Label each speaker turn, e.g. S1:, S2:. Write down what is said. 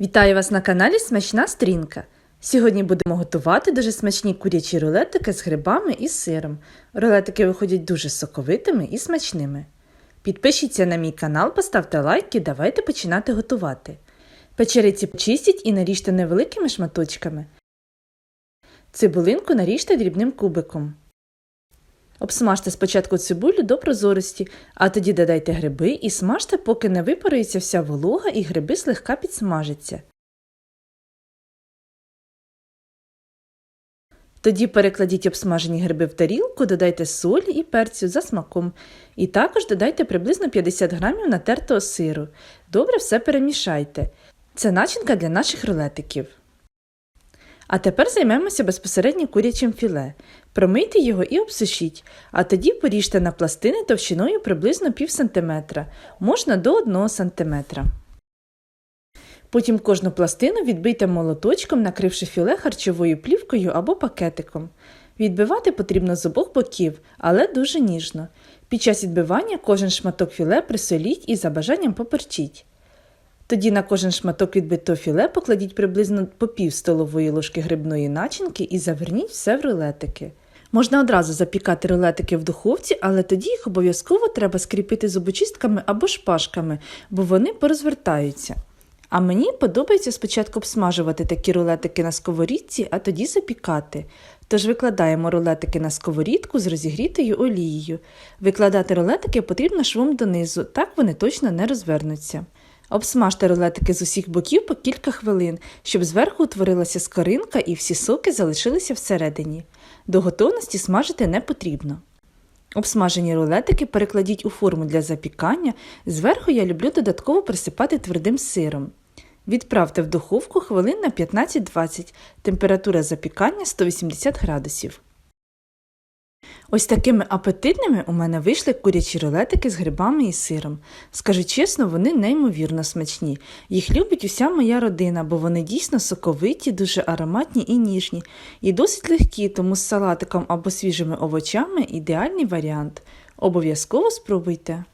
S1: Вітаю вас на каналі Смачна Стрінка. Сьогодні будемо готувати дуже смачні курячі рулетики з грибами і сиром. Рулетики виходять дуже соковитими і смачними. Підпишіться на мій канал, поставте лайк і давайте починати готувати. Печериці почистіть і наріжте невеликими шматочками. Цибулинку наріжте дрібним кубиком. Обсмажте спочатку цибулю до прозорості, а тоді додайте гриби і смажте, поки не випарується вся волога і гриби слегка підсмажаться. Тоді перекладіть обсмажені гриби в тарілку, додайте солі і перцю за смаком. І також додайте приблизно 50 грамів натертого сиру. Добре все перемішайте. Це начинка для наших рулетиків. А тепер займемося безпосередньо курячим філе. Промийте його і обсушіть, а тоді поріжте на пластини товщиною приблизно пів сантиметра, можна до 1 сантиметра. Потім кожну пластину відбийте молоточком, накривши філе харчовою плівкою або пакетиком. Відбивати потрібно з обох боків, але дуже ніжно. Під час відбивання кожен шматок філе присоліть і за бажанням поперчіть. Тоді на кожен шматок відбитого філе покладіть приблизно по пів столової ложки грибної начинки і заверніть все в рулетики. Можна одразу запікати рулетики в духовці, але тоді їх обов'язково треба скріпити зубочистками або шпажками, бо вони порозвертаються. А мені подобається спочатку обсмажувати такі рулетики на сковорідці, а тоді запікати. Тож викладаємо рулетики на сковорідку з розігрітою олією. Викладати рулетики потрібно швом донизу, так вони точно не розвернуться. Обсмажте рулетики з усіх боків по кілька хвилин, щоб зверху утворилася скоринка і всі соки залишилися всередині. До готовності смажити не потрібно. Обсмажені рулетики перекладіть у форму для запікання. Зверху я люблю додатково присипати твердим сиром. Відправте в духовку хвилин на 15-20, температура запікання 180 градусів. Ось такими апетитними у мене вийшли курячі рулетики з грибами і сиром. Скажу чесно, вони неймовірно смачні. Їх любить уся моя родина, бо вони дійсно соковиті, дуже ароматні і ніжні, і досить легкі, тому з салатиком або свіжими овочами ідеальний варіант. Обов'язково спробуйте.